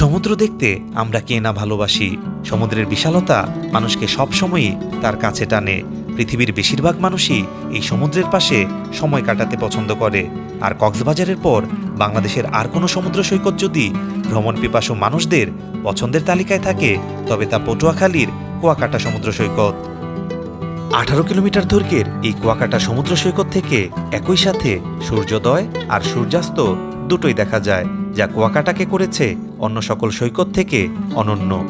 সমুদ্র দেখতে আমরা কে না ভালোবাসি। সমুদ্রের বিশালতা মানুষকে সবসময়ই তার কাছে টানে। পৃথিবীর বেশিরভাগ মানুষই এই সমুদ্রের পাশে সময় কাটাতে পছন্দ করে। আর কক্সবাজারের পর বাংলাদেশের আর কোনো সমুদ্র সৈকত যদি ভ্রমণ পিপাসু মানুষদের পছন্দের তালিকায় থাকে, তবে তা পটুয়াখালীর কুয়াকাটা সমুদ্র সৈকত। আঠারো কিলোমিটার দৈর্ঘ্যের এই কুয়াকাটা সমুদ্র সৈকত থেকে একই সাথে সূর্যোদয় আর সূর্যাস্ত দুটোই দেখা যায়। যা কুয়াকাটাকে করেছে অন্য সকল সৈকত থেকে অনন্য।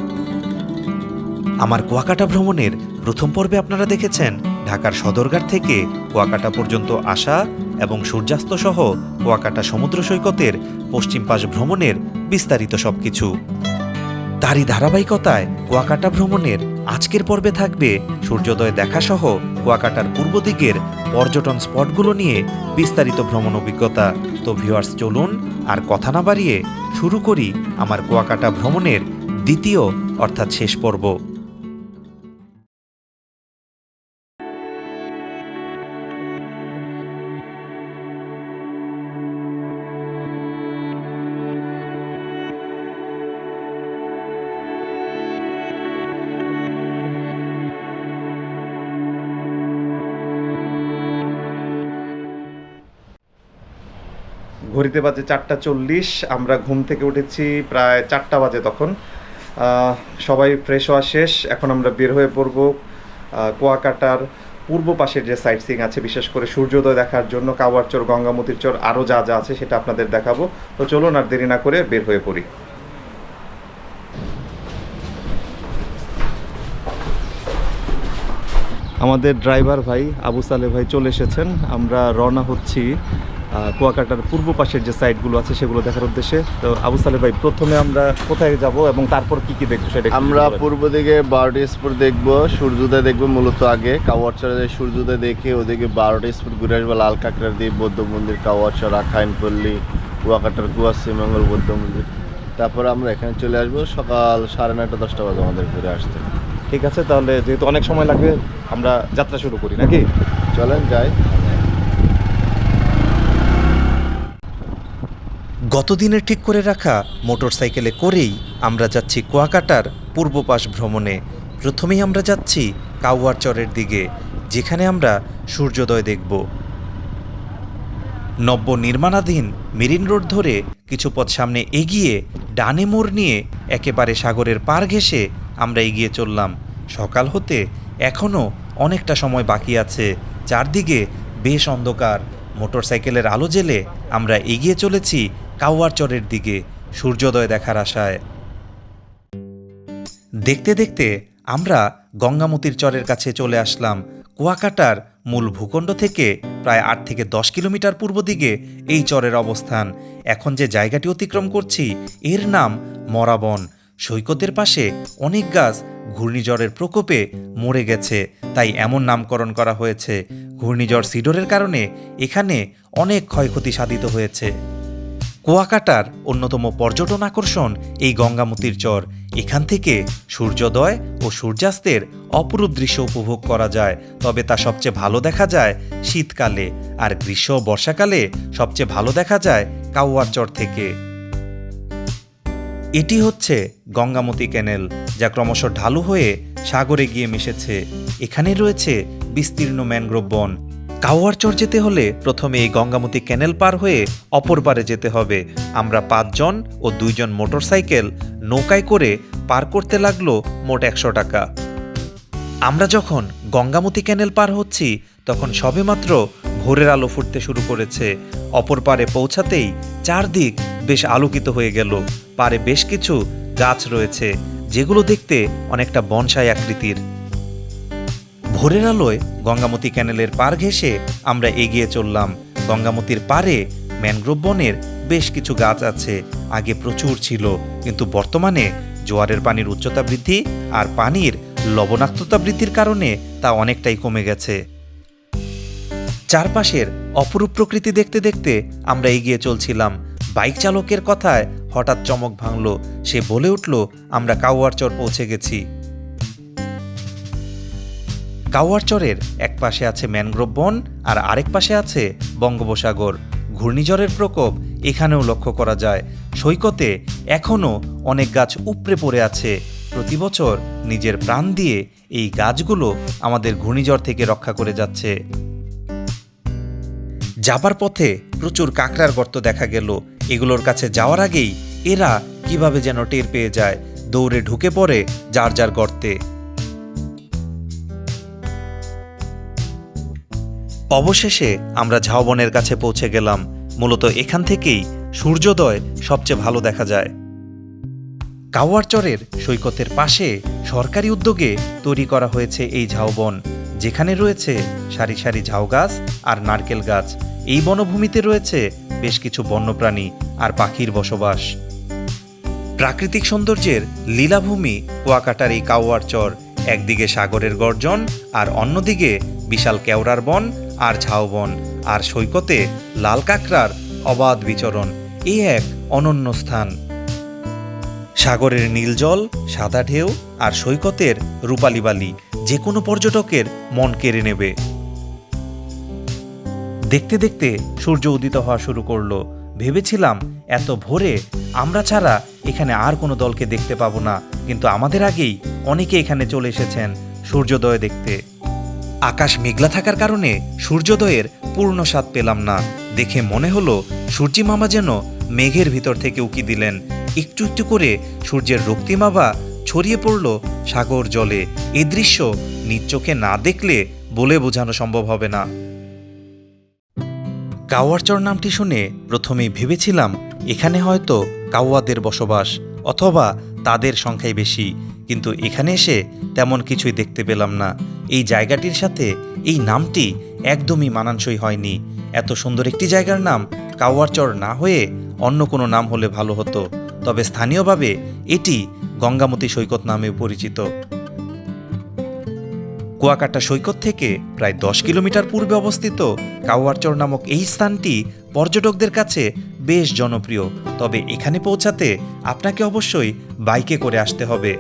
আমার কুয়াকাটা ভ্রমণের প্রথম পর্বে আপনারা দেখেছেন ঢাকার সদরঘাট থেকে কুয়াকাটা পর্যন্ত আসা এবং সূর্যাস্ত সহ কুয়াকাটা সমুদ্র সৈকতের পশ্চিম পাশ ভ্রমণের বিস্তারিত সবকিছু। তারই ধারাবাহিকতায় কুয়াকাটা ভ্রমণের আজকের পর্বে থাকবে সূর্যোদয় দেখাসহ কুয়াকাটার পূর্ব দিকের পর্যটন স্পটগুলো নিয়ে বিস্তারিত ভ্রমণ অভিজ্ঞতা। তো ভিউয়ার্স চলুন আর কথা না বাড়িয়ে শুরু করি আমার কুয়াকাটা ভ্রমণের দ্বিতীয়, অর্থাৎ শেষ পর্ব। ঘড়িতে বাজে চারটা চল্লিশ, আমরা ঘুম থেকে উঠেছি প্রায় চারটা বাজে তখন। সবাই ফ্রেশ হওয়া শেষ, এখন আমরা বের হয়ে পড়ব কুয়াকাটার পূর্ব পাশের যে সাইট সিং আছে, বিশেষ করে সূর্যোদয় দেখার জন্য কাওয়ার চর গঙ্গামতির চর আরও যা যা আছে সেটা আপনাদের দেখাবো। তো চলুন আর দেরি না করে বের হয়ে পড়ি। আমাদের ড্রাইভার ভাই, আবু সালে ভাই চলে এসেছেন। আমরা রওনা হচ্ছি কুয়াকাটার পূর্ব পাশের যে সাইটগুলো আছে সেগুলো দেখার উদ্দেশ্যে। তো আবু সালে ভাই প্রথমে আমরা কোথায় যাব এবং তারপর কি কি দেখব সেটা আমরা। পূর্ব দিকে বারোটি স্পট দেখব সূর্যোদয় দেখব মূলত আগে। কাওয়ারচরে যে সূর্যোদয় দেখে ওদিকে বারোটি স্পট ঘুরে আসব লাল কাঁকড়ার দ্বীপ বৌদ্ধ মন্দির কাওয়ারচর আখাইনপল্লী কুয়াকাটার কুয়াশি মঙ্গল বৌদ্ধ মন্দির। তারপর আমরা এখানে চলে আসব সকাল সাড়ে নয়টা দশটা বাজে আমাদের ঘুরে আসতে। ঠিক আছে তাহলে যেহেতু অনেক সময় লাগবে আমরা যাত্রা শুরু করি নাকি? চলেন যাই। গতদিনের ঠিক করে রাখা মোটরসাইকেলে করেই আমরা যাচ্ছি কুয়াকাটার পূর্ব পাশ ভ্রমণে। প্রথমেই আমরা যাচ্ছি কাউয়ার চরের দিকে, যেখানে আমরা সূর্যোদয় দেখব। নব্য নির্মাণাধীন মেরিন রোড ধরে কিছু পথ সামনে এগিয়ে ডানে মোড় নিয়ে একেবারে সাগরের পার ঘেঁষে আমরা এগিয়ে চললাম। সকাল হতে এখনও অনেকটা সময় বাকি আছে। চারদিকে বেশ অন্ধকার। মোটরসাইকেলের আলো জেলে আমরা এগিয়ে চলেছি কাউয়ার চরের দিকে সূর্যোদয় দেখার আশায়। দেখতে দেখতে আমরা গঙ্গামতির চরের কাছে চলে আসলাম। কুয়াকাটার মূল ভূখণ্ড থেকে প্রায় আট থেকে দশ কিলোমিটার পূর্ব দিকে এই চরের অবস্থান। এখন যে জায়গাটি অতিক্রম করছি, এর নাম মরাবন। সৈকতের পাশে অনেক গাছ ঘূর্ণিঝড়ের প্রকোপে মরে গেছে, তাই এমন নামকরণ করা হয়েছে। ঘূর্ণিঝড় সিডোরের কারণে এখানে অনেক ক্ষয়ক্ষতি সাধিত হয়েছে। কুয়াকাটার অন্যতম পর্যটন আকর্ষণ এই গঙ্গামতির চর। এখান থেকে সূর্যোদয় ও সূর্যাস্তের অপরূপ দৃশ্য উপভোগ করা যায়। তবে তা সবচেয়ে ভালো দেখা যায় শীতকালে, আর গ্রীষ্ম বর্ষাকালে সবচেয়ে ভালো দেখা যায় কাউয়ার চর থেকে। এটি হচ্ছে গঙ্গামতি ক্যানেল, যা ক্রমশ ঢালু হয়ে সাগরে গিয়ে মিশেছে। এখানে রয়েছে বিস্তীর্ণ ম্যানগ্রোভ বন কাওয়ার চর যেতে হলে প্রথমে এই গঙ্গামতি ক্যানেল পার হয়ে অপর পারে যেতে হবে। আমরা পাঁচজন ও দুইজন মোটরসাইকেল নৌকায় করে পার করতে লাগল মোট একশো টাকা। আমরা যখন গঙ্গামতি ক্যানেল পার হচ্ছি, তখন সবেমাত্র ভোরের আলো ফুটতে শুরু করেছে। অপর পারে পৌঁছাতেই চারদিক বেশ আলোকিত হয়ে গেল। পারে বেশ কিছু গাছ রয়েছে, যেগুলো দেখতে অনেকটা বনসাই আকৃতির। ভোরের আলোয় গঙ্গামতী ক্যানেলের পার ঘেঁষে আমরা এগিয়ে চললাম। গঙ্গামতির পারে ম্যানগ্রোভ বনের বেশ কিছু গাছ আছে। আগে প্রচুর ছিল, কিন্তু বর্তমানে জোয়ারের পানির উচ্চতা বৃদ্ধি আর পানির লবণাক্ততা বৃদ্ধির কারণে তা অনেকটাই কমে গেছে। চারপাশের অপরূপ প্রকৃতি দেখতে দেখতে আমরা এগিয়ে চলছিলাম। বাইক চালকের কথায় হঠাৎ চমক ভাঙল। সে বলে উঠল, আমরা কাউয়ার চর পৌঁছে গেছি। কাওয়ারচরের এক পাশে আছে ম্যানগ্রোভ বন আর আরেক পাশে আছে বঙ্গোপসাগর। ঘূর্ণিঝড়ের প্রকোপ এখানেও লক্ষ্য করা যায়। সৈকতে এখনও অনেক গাছ উপড়ে পড়ে আছে। প্রতি বছর নিজের প্রাণ দিয়ে এই গাছগুলো আমাদের ঘূর্ণিঝড় থেকে রক্ষা করে যাচ্ছে। যাবার পথে প্রচুর কাঁকড়ার গর্ত দেখা গেল। এগুলোর কাছে যাওয়ার আগেই এরা কীভাবে যেন টের পেয়ে যায়। দৌড়ে ঢুকে পড়ে যার যার গর্তে। অবশেষে আমরা ঝাউবনের কাছে পৌঁছে গেলাম। মূলত এখান থেকেই সূর্যোদয় সবচেয়ে ভালো দেখা যায়। কাওয়ারচরের সৈকতের পাশে সরকারি উদ্যোগে তৈরি করা হয়েছে এই ঝাউবন, যেখানে রয়েছে সারি সারি ঝাউ গাছ আর নারকেল গাছ। এই বনভূমিতে রয়েছে বেশ কিছু বন্যপ্রাণী আর পাখির বসবাস। প্রাকৃতিক সৌন্দর্যের লীলাভূমি কুয়াকাটার এই কাওয়ারচর, একদিকে সাগরের গর্জন আর অন্যদিকে বিশাল কেওড়ার বন আর ঝাউবন, আর সৈকতে লাল কাঁকড়ার অবাধ বিচরণ এই এক অনন্য স্থান। সাগরের নীল জল, সাদা ঢেউ, আর সৈকতের রূপালি বালি, যে কোনো পর্যটকের মন কেড়ে নেবে। দেখতে দেখতে সূর্য উদিত হওয়া শুরু করল। ভেবেছিলাম, এত ভোরে আমরা ছাড়া এখানে আর কোনো দলকে দেখতে পাবো না, কিন্তু আমাদের আগেই অনেকে এখানে চলে এসেছেন সূর্যোদয় দেখতে। আকাশ মেঘলা থাকার কারণে সূর্যোদয়ের পূর্ণ স্বাদ পেলাম না। দেখে মনে হলো সূর্যি মামা যেন মেঘের ভিতর থেকে উকি দিলেন। একটু একটু করে সূর্যের রক্তিমাবা ছড়িয়ে পড়ল সাগর জলে। এ দৃশ্য নিজ চোখে না দেখলে বলে বোঝানো সম্ভব হবে না। কাওয়ারচর নামটি শুনে প্রথমেই ভেবেছিলাম, এখানে হয়তো কাওয়াদের বসবাস অথবা তাদের সংখ্যাই বেশি। কিন্তু এখানে এসে তেমন কিছুই দেখতে পেলাম না। এই জায়গাটির সাথে এই নামটি একদমই মানানসই হয়নি। এত সুন্দর একটি জায়গার নাম কাওয়ারচর না হয়ে অন্য কোনো নাম হলে ভালো হতো, তবে স্থানীয়ভাবে এটি গঙ্গামতী সৈকত নামে পরিচিত। কুয়াকাটা সৈকত থেকে প্রায় দশ কিলোমিটার পূর্বে অবস্থিত কাওয়ারচর নামক এই স্থানটি পর্যটকদের কাছে বেশ জনপ্রিয়, তবে এখানে পৌঁছাতে আপনাকে অবশ্যই বাইকে করে আসতে হবে।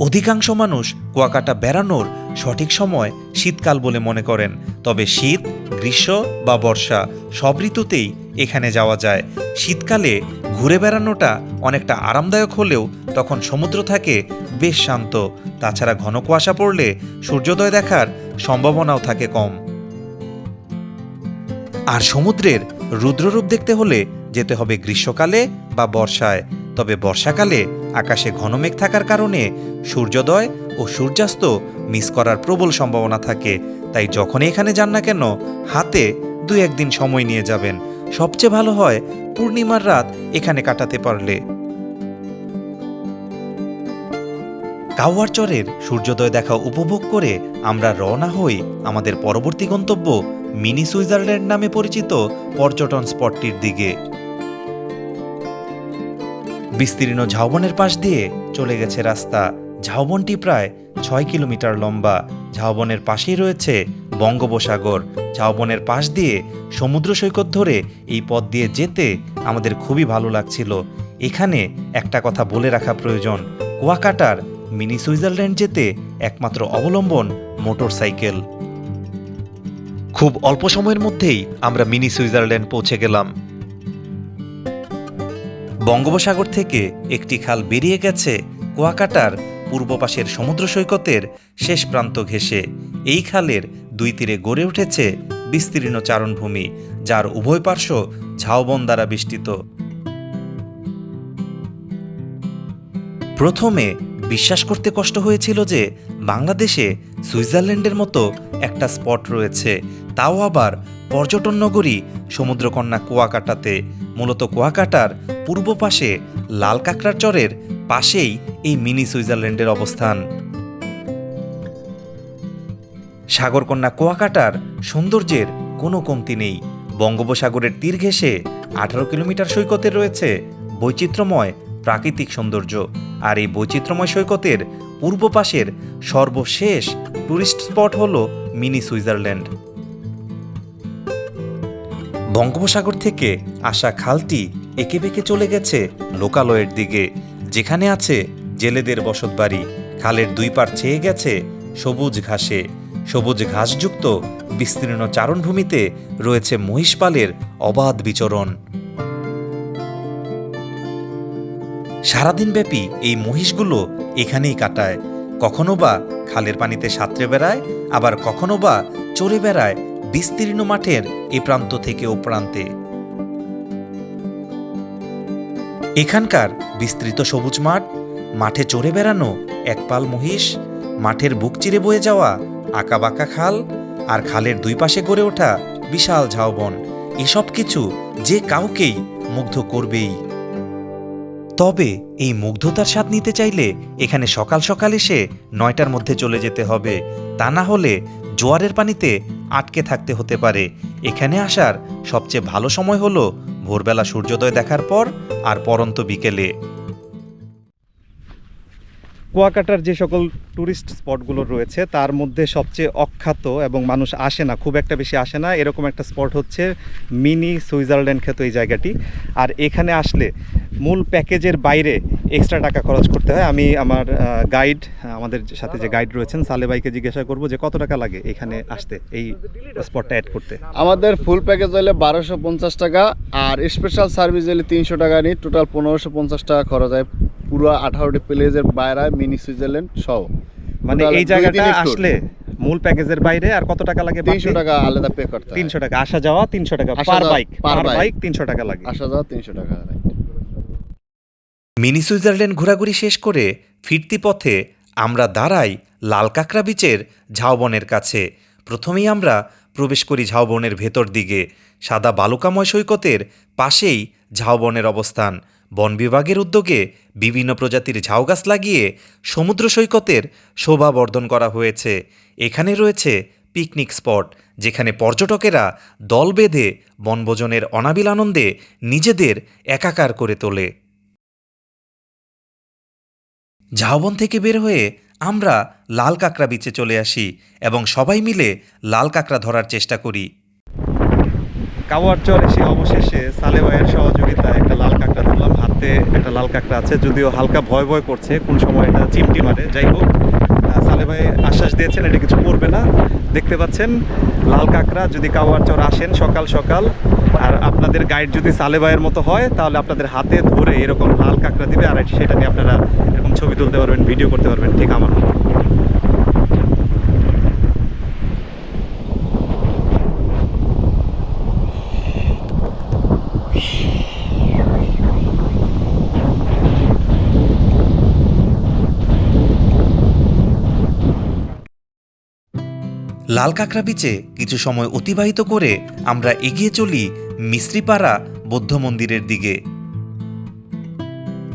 অধিকাংশ মানুষ কুয়াকাটা বেড়ানোর সঠিক সময় শীতকাল বলে মনে করেন। তবে শীত, গ্রীষ্ম বা বর্ষা সব ঋতুতেই এখানে যাওয়া যায়। শীতকালে ঘুরে বেড়ানোটা অনেকটা আরামদায়ক হলেও তখন সমুদ্র থাকে বেশ শান্ত। তাছাড়া ঘন কুয়াশা পড়লে সূর্যোদয় দেখার সম্ভাবনাও থাকে কম। আর সমুদ্রের রুদ্ররূপ দেখতে হলে যেতে হবে গ্রীষ্মকালে বা বর্ষায়। তবে বর্ষাকালে আকাশে ঘন মেঘ থাকার কারণে সূর্যোদয় ও সূর্যাস্ত মিস করার প্রবল সম্ভাবনা থাকে। তাই যখনই এখানে যান না কেন, হাতে দু একদিন সময় নিয়ে যাবেন। সবচেয়ে ভালো হয় পূর্ণিমার রাত এখানে কাটাতে পারলে। কাওয়ার চরের সূর্যোদয় দেখা উপভোগ করে আমরা রওনা হই আমাদের পরবর্তী গন্তব্য মিনি সুইজারল্যান্ড নামে পরিচিত পর্যটন স্পটটির দিকে। বিস্তীর্ণ ঝাউবনের পাশ দিয়ে চলে গেছে রাস্তা। ঝাউবনটি প্রায় ছয় কিলোমিটার লম্বা। ঝাউবনের পাশেই রয়েছে বঙ্গোপসাগর। ঝাউবনের পাশ দিয়ে সমুদ্র সৈকত ধরে এই পথ দিয়ে যেতে আমাদের খুবই ভালো লাগছিল। এখানে একটা কথা বলে রাখা প্রয়োজন। কুয়াকাটার মিনি সুইজারল্যান্ড যেতে একমাত্র অবলম্বন মোটরসাইকেল। খুব অল্প সময়ের মধ্যেই আমরা মিনি সুইজারল্যান্ড পৌঁছে গেলাম। বঙ্গোপসাগর থেকে একটি খাল বেরিয়ে গেছে কুয়াকাটার পূর্ব পাশের সমুদ্র সৈকতের শেষ প্রান্ত ঘেঁষে। এই খালের দুই তীরে গড়ে উঠেছে বিস্তীর্ণ চারণভূমি, যার উভয় পার্শ্ব ঝাউবন দ্বারা বেষ্টিত। প্রথমে বিশ্বাস করতে কষ্ট হয়েছিল যে বাংলাদেশে সুইজারল্যান্ডের মতো একটা স্পট রয়েছে, তাও আবার পর্যটন নগরী সমুদ্রকন্যা কুয়াকাটাতে। মূলত কুয়াকাটার পূর্ব পাশে লাল কাঁকড়ার চরের পাশেই এই মিনি সুইজারল্যান্ডের অবস্থান। সাগরকন্যা কুয়াকাটার সৌন্দর্যের কোনো কমতি নেই। বঙ্গোপসাগরের তীর ঘেঁষে আঠারো কিলোমিটার সৈকতে রয়েছে বৈচিত্র্যময় প্রাকৃতিক সৌন্দর্য। আর এই বৈচিত্র্যময় সৈকতের পূর্ব পাশের সর্বশেষ টুরিস্ট স্পট হল মিনি সুইজারল্যান্ড। বঙ্গোপসাগর থেকে আসা খালটি এঁকে বেঁকে চলে গেছে লোকালয়ের দিকে। যেখানে আছে জেলেদের বসতবাড়ি খালের দুই পার ছেয়ে গেছে সবুজ ঘাসে। সবুজ ঘাসযুক্ত বিস্তীর্ণ চারণভূমিতে রয়েছে মহিষপালের অবাধ বিচরণ। সারাদিন ব্যাপী এই মহিষগুলো এখানেই কাটায়। কখনো বা খালের পানিতে সাঁতরে বেড়ায়, আবার কখনো বা চড়ে বেড়ায় বিস্তীর্ণ মাঠের এ প্রান্ত থেকে ও প্রান্তে। এখানকার বিস্তৃত সবুজ মাঠ, মাঠে চড়ে বেড়ানো একপাল মহিষ, মাঠের বুক চিরে বয়ে যাওয়া আঁকাবাঁকা খাল আর খালের দুই পাশে গড়ে ওঠা বিশাল ঝাউবন, এসব কিছু যে কাউকেই মুগ্ধ করবেই। তবে এই মুগ্ধতার স্বাদ নিতে চাইলে এখানে সকাল সকাল এসে নয়টার মধ্যে চলে যেতে হবে, তা না হলে জোয়ারের পানিতে আটকে থাকতে হতে পারে। এখানে আসার সবচেয়ে ভালো সময় হলো ভোরবেলা সূর্যোদয় দেখার পর আর পরন্ত বিকেলে। কুয়াকাটার যে সকল ট্যুরিস্ট স্পটগুলো রয়েছে, তার মধ্যে সবচেয়ে অখ্যাত এবং মানুষ আসে না, খুব একটা বেশি আসে না, এরকম একটা স্পট হচ্ছে মিনি সুইজারল্যান্ড খ্যাত এই জায়গাটি। আর এখানে আসলে মূল প্যাকেজের বাইরে এক্সট্রা টাকা খরচ করতে হয়। আমি আমার গাইড আমাদের সাথে যে গাইড রয়েছেন সালে ভাইকে জিজ্ঞাসা করব যে কত টাকা লাগে এখানে আসতে এই স্পটটা অ্যাড করতে। আমাদের ফুল প্যাকেজ হলে বারোশো পঞ্চাশ টাকা আর স্পেশাল সার্ভিস হলে তিনশো টাকা নিই টোটাল পনেরোশো পঞ্চাশ টাকা খরচ হয়। পুরো আঠারোটি প্লেজের বাইরে মিনি সুইজারল্যান্ড সহ। মানে এই জায়গাটা আসলে মূল প্যাকেজের বাইরে আর কত টাকা লাগে তিনশো টাকা আলাদা পে করতে হয়। তিনশো টাকা। আসা যাওয়া তিনশো টাকা পার বাইক পার বাইক তিনশো টাকা লাগে। আসা যাওয়া তিনশো টাকা। right। মিনি সুইজারল্যান্ড ঘোরাঘুরি শেষ করে ফিরতি পথে আমরা দাঁড়াই লাল কাঁকড়া বিচের ঝাউবনের কাছে। প্রথমেই আমরা প্রবেশ করি ঝাউবনের ভেতর দিকে, সাদা বালুকাময় সৈকতের পাশেই ঝাউবনের অবস্থান। বন বিভাগের উদ্যোগে বিভিন্ন প্রজাতির ঝাউ গাছ লাগিয়ে সমুদ্র সৈকতের শোভা বর্ধন করা হয়েছে। এখানে রয়েছে পিকনিক স্পট, যেখানে পর্যটকেরা দল বেঁধে বনভোজনের অনাবিল আনন্দে নিজেদের একাকার করে তোলে। ঝাউবন থেকে বের হয়ে আমরা লাল কাঁকড়া বিচে চলে আসি এবং সবাই মিলে লাল কাঁকড়া ধরার চেষ্টা করি। কাওয়ার চর এসে অবশেষে সালে ভাইয়ের সহযোগিতায় একটা লাল কাঁকড়া ধরলাম। হাতে একটা লাল কাঁকড়া আছে, যদিও হালকা ভয় ভয় করছে। কোন সময় এটা চিমটি মারে, যাই হোক সালে ভাই আশ্বাস দিয়েছেন, এটা কিছু করবে না। দেখতে পাচ্ছেন, লাল কাঁকড়া, যদি কাওয়ার চর আসেন সকাল সকাল, আর আপনাদের গাইড যদি সালে ভাইয়ের মতো হয়, তাহলে আপনাদের হাতে ধরে এরকম লাল কাঁকড়া দিবে, আর সেটা নিয়ে আপনারা এরকম ছবি তুলতে পারবেন ভিডিও করতে পারবেন, ঠিক আমার মতো। লাল কাঁকড়া বিচে কিছু সময় অতিবাহিত করে আমরা এগিয়ে চলি মিস্ত্রিপাড়া বৌদ্ধ মন্দিরের দিকে।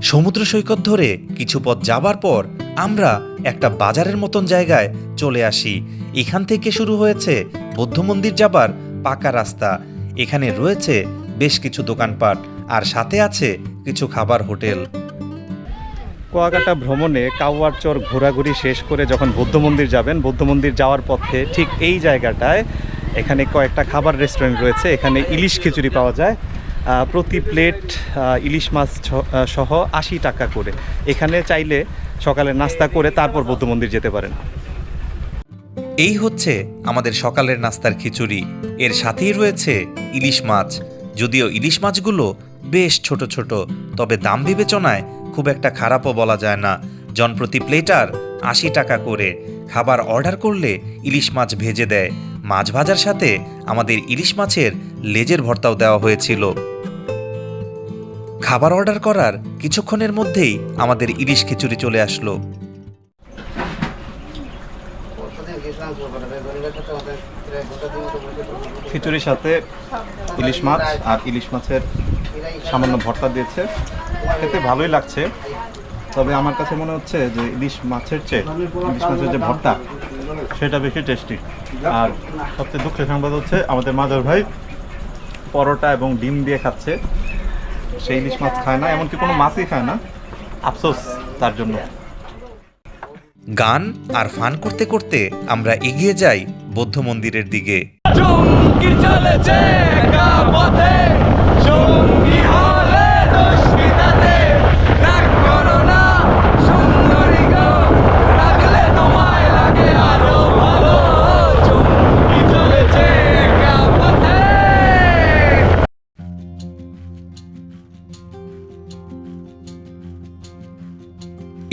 সমুদ্র সৈকত ধরে কিছু পথ যাবার পর আমরা একটা বাজারের মতন জায়গায় চলে আসি। এখান থেকে শুরু হয়েছে বৌদ্ধ মন্দির যাবার পাকা রাস্তা। এখানে রয়েছে বেশ কিছু দোকানপাট আর সাথে আছে কিছু খাবার হোটেল। কুয়াকাটা ভ্রমণে কাওয়ার চর ঘোরাঘুরি শেষ করে যখন বৌদ্ধ মন্দির যাবেন, বৌদ্ধ মন্দির যাওয়ার পথে ঠিক এই জায়গাটায় এখানে কয়েকটা খাবার রেস্টুরেন্ট রয়েছে। এখানে ইলিশ খিচুড়ি পাওয়া যায়। প্রতি প্লেট ইলিশ মাছ সহ আশি টাকা করে। এখানে চাইলে সকালে নাস্তা করে তারপর বৌদ্ধ মন্দির যেতে পারেন। এই হচ্ছে আমাদের সকালের নাস্তার খিচুড়ি। এর সাথেই রয়েছে ইলিশ মাছ। যদিও ইলিশ মাছগুলো বেশ ছোট ছোট, তবে দাম বিবেচনায় খুব একটা খারাপও বলা যায় না। জনপ্রতি প্লেটার আশি টাকা করে। খাবার অর্ডার করলে ইলিশ মাছ ভেজে দেয়। মাছ ভাজার সাথে আমাদের ইলিশ মাছের লেজের ভর্তাও দেওয়া হয়েছিল। খাবার অর্ডার করার কিছুক্ষণের মধ্যেই আমাদের ইলিশ খিচুড়ি চলে আসলো। খিচুড়ির সাথে ইলিশ মাছ আর ইলিশ মাছের সামান্য ভর্তা দিয়েছে। খেতে ভালোই লাগছে। তবে আমার কাছে মনে হচ্ছে যে ইলিশ মাছের চেয়ে ইলিশ মাছের যে ভর্তা সেটা বেশি টেস্টি আর সবচেয়ে দুঃখের সংবাদ হচ্ছে আমাদের মাদার ভাই পরোটা এবং ডিম দিয়ে খাচ্ছে। সেই ইলিশ মাছ খায় না এমনকি কোনো মাছই খায় না। আফসোস তার জন্য। গান আর ফান করতে করতে আমরা এগিয়ে যাই বৌদ্ধ মন্দিরের দিকে। চুমকি চলেছে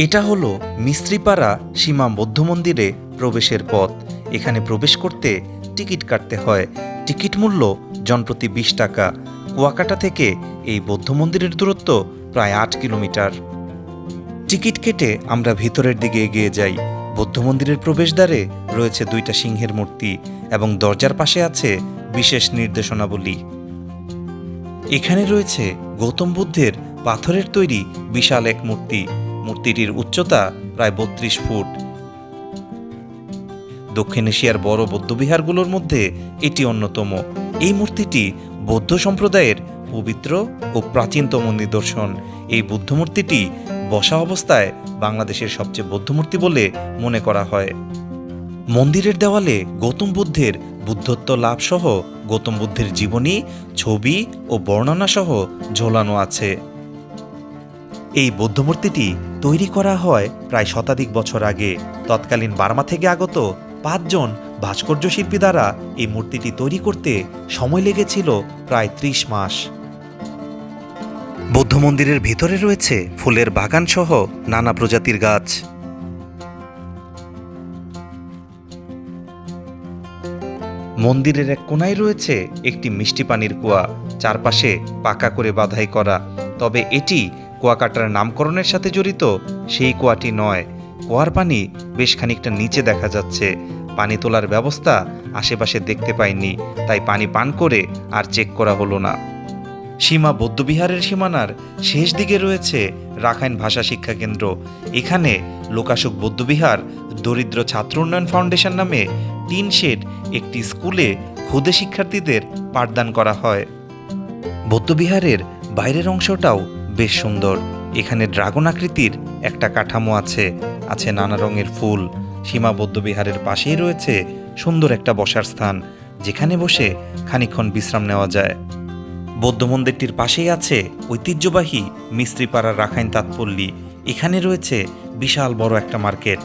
এটা হলো মিস্ত্রিপাড়া সীমা বৌদ্ধ মন্দিরে প্রবেশের পথ। এখানে প্রবেশ করতে টিকিট কাটতে হয়। টিকিট মূল্য জনপ্রতি বিশ টাকা। কুয়াকাটা থেকে এই বৌদ্ধ মন্দিরের দূরত্ব প্রায় আট কিলোমিটার। টিকিট কেটে আমরা ভিতরের দিকে এগিয়ে যাই। বৌদ্ধ মন্দিরের প্রবেশদ্বারে রয়েছে দুইটা সিংহের মূর্তি এবং দরজার পাশে আছে বিশেষ নির্দেশনাবলী। এখানে রয়েছে গৌতম বুদ্ধের পাথরের তৈরি বিশাল এক মূর্তি। মূর্তিটির উচ্চতা প্রায় বত্রিশ ফুট। দক্ষিণ এশিয়ার বড় বৌদ্ধবিহারগুলোর মধ্যে এটি অন্যতম। এই মূর্তিটি বৌদ্ধ সম্প্রদায়ের পবিত্র ও প্রাচীনতম নিদর্শন। এই বুদ্ধমূর্তিটি বসা অবস্থায় বাংলাদেশের সবচেয়ে বৌদ্ধমূর্তি বলে মনে করা হয়। মন্দিরের দেওয়ালে গৌতম বুদ্ধের বুদ্ধত্ব লাভ সহ গৌতম বুদ্ধের জীবনী, ছবি ও বর্ণনা সহ ঝোলানো আছে। এই বৌদ্ধমূর্তিটি তৈরি করা হয় প্রায় শতাধিক বছর আগে। তৎকালীন বার্মা থেকে আগত পাঁচজন ভাস্কর্য শিল্পী দ্বারা এই মূর্তিটি তৈরি করতে সময় লেগেছিল প্রায় ত্রিশ মাস। বৌদ্ধ মন্দিরের ভিতরে রয়েছে ফুলের বাগান সহ নানা প্রজাতির গাছ। মন্দিরের এক কোনায় রয়েছে একটি মিষ্টি পানির কুয়া। চারপাশে পাকা করে বাধাই করা। তবে এটি কুয়াকাটার নামকরণের সাথে জড়িত, সেই কুয়াটি নয়। কুয়ার পানি বেশ খানিকটা নিচে দেখা যাচ্ছে। পানি তোলার ব্যবস্থা আশেপাশে দেখতে পাইনি, তাই পানি পান করে আর চেক করা হলো না। সীমা বৌদ্ধবিহারের সীমানার শেষ দিকে রয়েছে রাখাইন ভাষা শিক্ষা কেন্দ্র। এখানে লোকাশুক বৌদ্ধবিহার দরিদ্র ছাত্র উন্নয়ন ফাউন্ডেশন নামে টিন শেড একটি স্কুলে ক্ষুদে শিক্ষার্থীদের পাঠদান করা হয়। বৌদ্ধবিহারের বাইরের অংশটাও বেশ সুন্দর। এখানে ড্রাগন আকৃতির একটা কাঠামো আছে আছে নানা রঙের ফুল। সীমা বৌদ্ধবিহারের পাশেই রয়েছে সুন্দর একটা বসার স্থান, যেখানে বসে খানিকক্ষণ বিশ্রাম নেওয়া যায়। বৌদ্ধ মন্দিরটির পাশেই আছে ঐতিহ্যবাহী মিস্ত্রিপাড়ার রাখাইন তাৎপল্লী। এখানে রয়েছে বিশাল বড় একটা মার্কেট।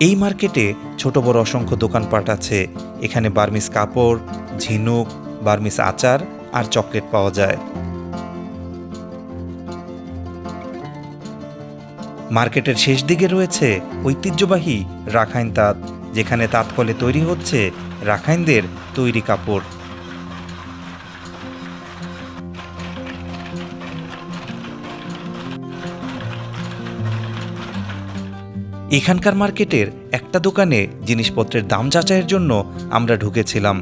এই মার্কেটে ছোট বড় অসংখ্য দোকানপাট আছে। এখানে বার্মিস কাপড়, ঝিনুক, বার্মিস আচার আর চকলেট পাওয়া যায়। মার্কেটের শেষ দিকে রয়েছে ঐতিহ্যবাহী রাখাইন তাঁত, যেখানে তাঁতকলে তৈরি হচ্ছে রাখাইনদের তৈরি কাপড়। এখানকার মার্কেটের একটা দোকানে জিনিসপত্রের দাম যাচাইয়ের জন্য আমরা ঢুকেছিলাম।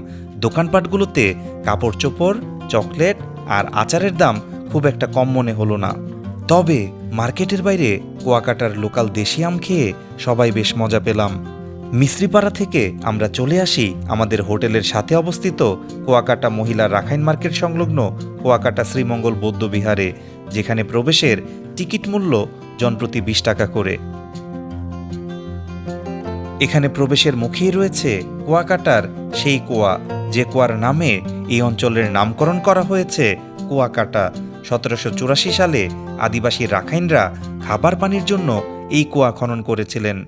দোকানপাটগুলোতে কাপড় চোপড়, চকলেট আর আচারের দাম খুব একটা কম মনে হলো না। তবে মার্কেটের বাইরে কুয়াকাটার লোকাল দেশি আম খেয়ে সবাই বেশ মজা পেলাম। মিশ্রিপাড়া থেকে আমরা চলে আসি আমাদের হোটেলের সাথে অবস্থিত কুয়াকাটা মহিলা রাখাইন মার্কেট সংলগ্ন কুয়াকাটা শ্রীমঙ্গল বৌদ্ধবিহারে, যেখানে প্রবেশের টিকিট মূল্য জনপ্রতি বিশ টাকা করে। এখানে প্রবেশের মুখেই রয়েছে কুয়াকাটার সেই কুয়া, যে কুয়ার নামে এই অঞ্চলের নামকরণ করা হয়েছে কুয়াকাটা। সতেরোশো চুরাশি সালে আদিবাসী রাখাইনরা খাবার পানির জন্য এই কুয়া খনন করেছিলেন।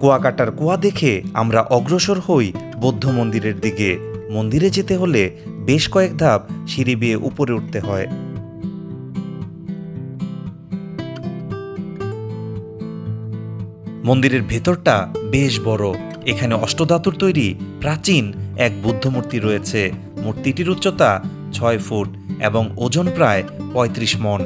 কুয়াকাটার কুয়া দেখে আমরা অগ্রসর হই বৌদ্ধ মন্দিরের দিকে। মন্দিরে যেতে হলে বেশ কয়েক ধাপ সিঁড়ি বেয়ে উপরে উঠতে হয়। মন্দিরের ভেতরটা বেশ বড়। এখানে অষ্টধাতুর তৈরি প্রাচীন এক বুদ্ধ মূর্তি রয়েছে। মূর্তিটির উচ্চতা ছয় ফুট এবং ওজন প্রায় পঁয়ত্রিশ মন।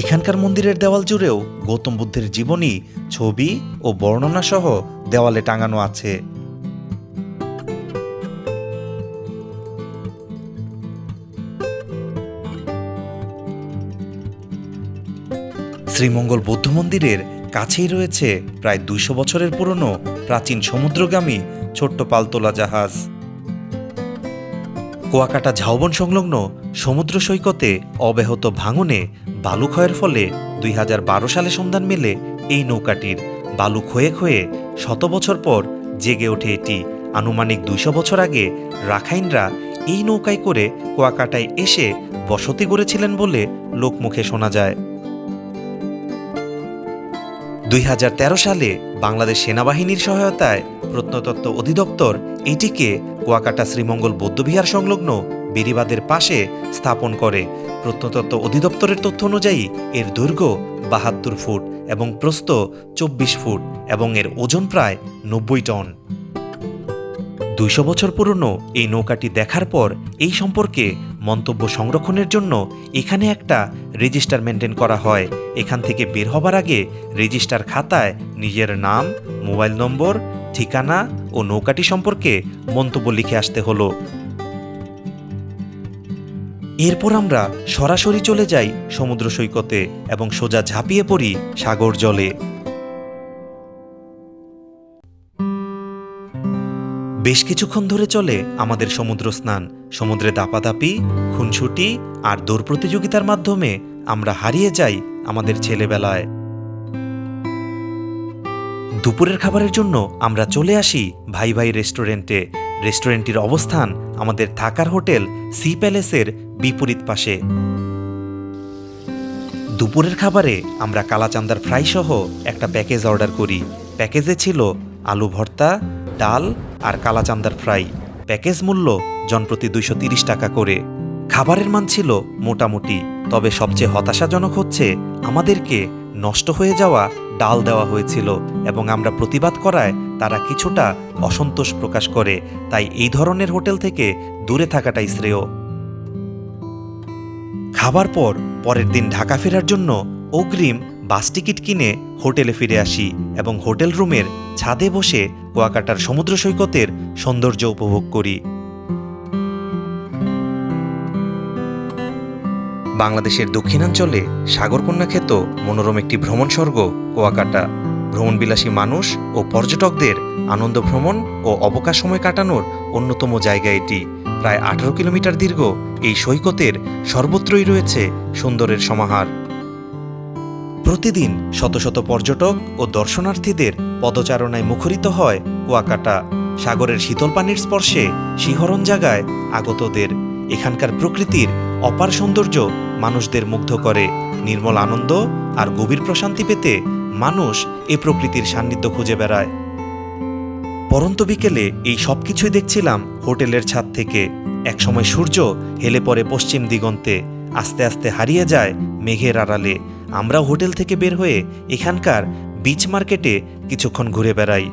এখানকার মন্দিরের দেওয়াল জুড়েও গৌতম বুদ্ধের জীবনী, ছবি ও বর্ণনা সহ দেওয়ালে টাঙানো আছে। শ্রীমঙ্গল বৌদ্ধ মন্দিরের কাছেই রয়েছে প্রায় দুইশো বছরের পুরনো প্রাচীন সমুদ্রগামী ছোট্ট পালতোলা জাহাজ। কুয়াকাটা ঝাউবন সংলগ্ন সমুদ্র সৈকতে অব্যাহত ভাঙনে বালু ক্ষয়ের ফলে দুই হাজার বারো সালে সন্ধান মেলে এই নৌকাটির। বালু ক্ষয়ে ক্ষয়ে শত বছর পর জেগে ওঠে এটি। আনুমানিক দুইশো বছর আগে রাখাইনরা এই নৌকায় করে কুয়াকাটায় এসে বসতি গড়েছিলেন বলে লোকমুখে শোনা যায়। দুই হাজার তেরো সালে বাংলাদেশ সেনাবাহিনীর সহায়তায় প্রত্নতত্ত্ব অধিদপ্তর এটিকে কুয়াকাটা শ্রীমঙ্গল বৌদ্ধবিহার সংলগ্ন বেরিবাদের পাশে স্থাপন করে। প্রত্নতত্ত্ব অধিদপ্তরের তথ্য অনুযায়ী এর দৈর্ঘ্য বাহাত্তর ফুট এবং প্রস্থ চব্বিশ ফুট এবং এর ওজন প্রায় নব্বই টন। দুইশো বছর পুরনো এই নৌকাটি দেখার পর এই সম্পর্কে মন্তব্য সংরক্ষণের জন্য এখানে একটা রেজিস্টার মেনটেন করা হয়। এখান থেকে বের হবার আগে রেজিস্টার খাতায় নিজের নাম, মোবাইল নম্বর, ঠিকানা ও নৌকাটি সম্পর্কে মন্তব্য লিখে আসতে হলো। এরপর আমরা সরাসরি চলে যাই সমুদ্র সৈকতে এবং সোজা ঝাঁপিয়ে পড়ি সাগর জলে। বেশ কিছুক্ষণ ধরে চলে আমাদের সমুদ্র স্নান। সমুদ্রে দাপাদাপি খুনছুটি আর দৌড় প্রতিযোগিতার মাধ্যমে আমরা হারিয়ে যাই আমাদের ছেলেবেলায়। দুপুরের খাবারের জন্য আমরা চলে আসি ভাই ভাই রেস্টুরেন্টে। রেস্টুরেন্টটির অবস্থান আমাদের থাকার হোটেল সি প্যালেসের বিপরীত পাশে। দুপুরের খাবারে আমরা কালাচান্দার ফ্রাই সহ একটা প্যাকেজ অর্ডার করি। প্যাকেজে ছিল আলু ভর্তা, ডাল আর কালাচান্দার ফ্রাই। প্যাকেজ মূল্য জনপ্রতি দুইশো টাকা করে। খাবারের মান ছিল মোটামুটি, তবে সবচেয়ে হতাশাজনক হচ্ছে আমাদেরকে নষ্ট হয়ে যাওয়া ডাল দেওয়া হয়েছিল এবং আমরা প্রতিবাদ করায় তারা কিছুটা অসন্তোষ প্রকাশ করে, তাই এই ধরনের হোটেল থেকে দূরে থাকাটাই শ্রেয়। খাবার পর, পরের দিন ঢাকা ফেরার জন্য অগ্রিম বাস টিকিট কিনে হোটেলে ফিরে আসি এবং হোটেল রুমের ছাদে বসে কুয়াকাটার সমুদ্র সৈকতের সৌন্দর্য উপভোগ করি। বাংলাদেশের দক্ষিণাঞ্চলে সাগরকন্যা খ্যাত মনোরম একটি ভ্রমণ স্বর্গ কুয়াকাটা। ভ্রমণবিলাসী মানুষ ও পর্যটকদের আনন্দ ভ্রমণ ও অবকাশ সময় কাটানোর অন্যতম জায়গা এটি। প্রায় আঠারো কিলোমিটার দীর্ঘ এই সৈকতের সর্বত্রই রয়েছে সুন্দরের সমাহার। প্রতিদিন শত শত পর্যটক ও দর্শনার্থীদের পদচারণায় মুখরিত হয় কুয়াকাটা। সাগরের শীতল পানির স্পর্শে শিহরণ জাগায় আগতদের। এখানকার প্রকৃতির অপার সৌন্দর্য মানুষদের মুগ্ধ করে। নির্মল আনন্দ আর গভীর প্রশান্তি পেতে মানুষ এ প্রকৃতির সান্নিধ্য খুঁজে বেড়ায়। পরন্ত বিকেলে এই সব কিছুই দেখছিলাম হোটেলের ছাদ থেকে। একসময় সূর্য হেলে পড়ে পশ্চিম দিগন্তে, আস্তে আস্তে হারিয়ে যায় মেঘের আড়ালে। আমরা হোটেল থেকে বের হয়ে এখানকার বিচ মার্কেটে কিছুক্ষণ ঘুরে বেড়াই।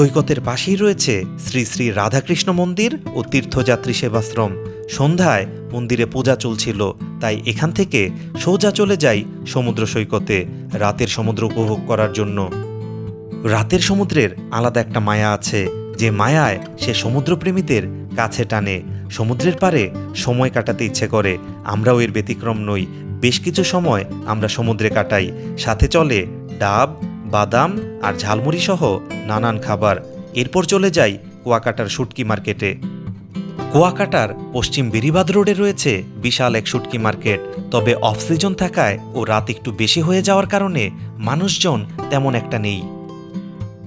সৈকতের পাশেই রয়েছে শ্রী শ্রী রাধাকৃষ্ণ মন্দির ও তীর্থযাত্রী সেবাশ্রম। সন্ধ্যায় মন্দিরে পূজা চলছিল, তাই এখান থেকে সোজা চলে যাই সমুদ্র সৈকতে, রাতের সমুদ্র উপভোগ করার জন্য। রাতের সমুদ্রের আলাদা একটা মায়া আছে, যে মায়ায় সে সমুদ্রপ্রেমীদের কাছে টানে। সমুদ্রের পারে সময় কাটাতে ইচ্ছে করে, আমরাও এর ব্যতিক্রম নই। বেশ কিছু সময় আমরা সমুদ্রে কাটাই, সাথে চলে ডাব বাদাম আর ঝালমুড়ি সহ নানান খাবার। এরপর চলে যাই কুয়াকাটার শুটকি মার্কেটে। কুয়াকাটার পশ্চিম বেরিবাদ রোডে রয়েছে বিশাল এক শুটকি মার্কেট। তবে অফ সিজন থাকায় ও রাত একটু বেশি হয়ে যাওয়ার কারণে মানুষজন তেমন একটা নেই।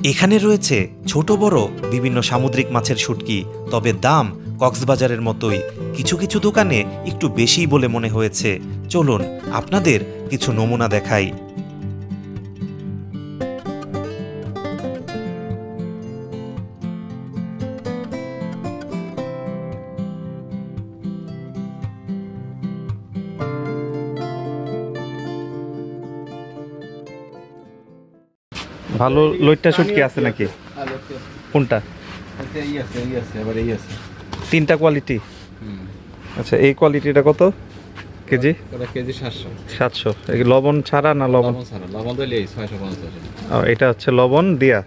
এখানে রয়েছে ছোট বড় বিভিন্ন সামুদ্রিক মাছের শুটকি, তবে দাম কক্সবাজারের মতোই। কিছু কিছু দোকানে একটু বেশিই বলে মনে হয়েছে। চলুন, আপনাদের কিছু নমুনা দেখাই। ভালো লইট্টা শুটকি আছে নাকি? কোনটা? তিনটা কোয়ালিটি আচ্ছা এই কোয়ালিটিটা কত? কেজি? কেজি সাতশো সাতশো লবণ ছাড়া না লবণ? ছাড়া লবণ তো ছয়শো পঞ্চাশ এটা হচ্ছে লবণ দিয়া।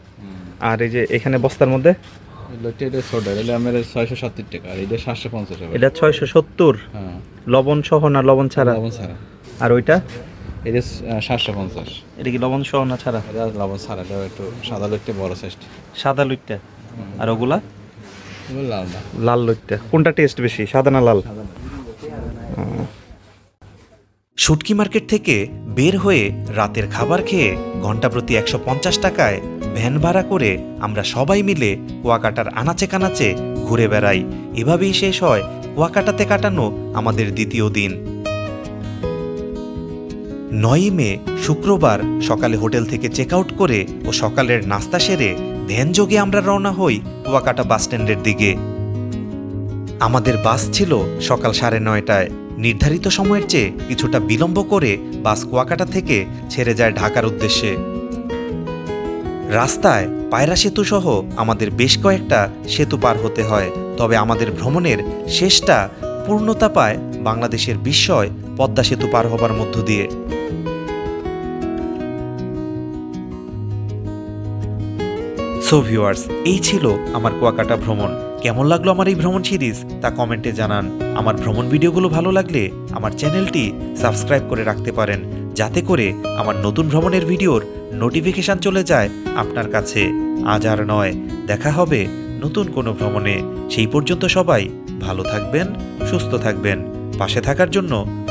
আর এই যে এখানে বস্তার মধ্যে? এটা ছয়শো সত্তর। লবণ সহ না লবণ ছাড়া। আর ওইটা? এটা সাতশো পঞ্চাশ। এটা কি লবণ সহ না ছাড়া? এটা লবণ ছাড়া এটা একটু সাদা লোকটা বড় সাইজটা সাদা লুইটটা। আর ওগুলা? লাল না। লাল লুইটটা। কোনটা টেস্ট বেশি সাদা না লাল? শুটকি মার্কেট থেকে বের হয়ে রাতের খাবার খেয়ে ঘণ্টা প্রতি একশো পঞ্চাশ টাকায় ভ্যান ভাড়া করে আমরা সবাই মিলে কুয়াকাটার আনাচে কানাচে ঘুরে বেড়াই। এভাবেই শেষ হয় কুয়াকাটাতে কাটানো আমাদের দ্বিতীয় দিন। নয়ই মে, শুক্রবার, সকালে হোটেল থেকে চেক আউট করে ও সকালের নাস্তা সেরে ধ্যানযোগে আমরা রওনা হই কুয়াকাটা বাস স্ট্যান্ডের দিকে। আমাদের বাস ছিল সকাল সাড়ে নয়টায়। নির্ধারিত সময়ের চেয়ে কিছুটা বিলম্ব করে বাস কুয়াকাটা থেকে ছেড়ে যায় ঢাকার উদ্দেশ্যে। রাস্তায় পায়রা সেতু সহ আমাদের বেশ কয়েকটা সেতু পার হতে হয়, তবে আমাদের ভ্রমণের শেষটা পূর্ণতা পায় বাংলাদেশের বিস্ময় পদ্মা সেতু পার হবার মধ্য দিয়ে। সো ভিউয়ার্স এই ছিল আমার কুয়াকাটা ভ্রমণ। কেমন লাগল আমার এই ভ্রমণ সিরিজ? তা কমেন্টে জানান। আমার ভ্রমণ ভিডিওগুলো ভালো লাগলে আমার চ্যানেলটি সাবস্ক্রাইব করে রাখতে পারেন। যাতে করে আমার নতুন ভ্রমণের ভিডিওর নোটিফিকেশান চলে যায় আপনার কাছে। আজ আর নয়, দেখা হবে নতুন কোনো ভ্রমণে। সেই পর্যন্ত সবাই ভালো থাকবেন, সুস্থ থাকবেন। পাশে থাকার জন্য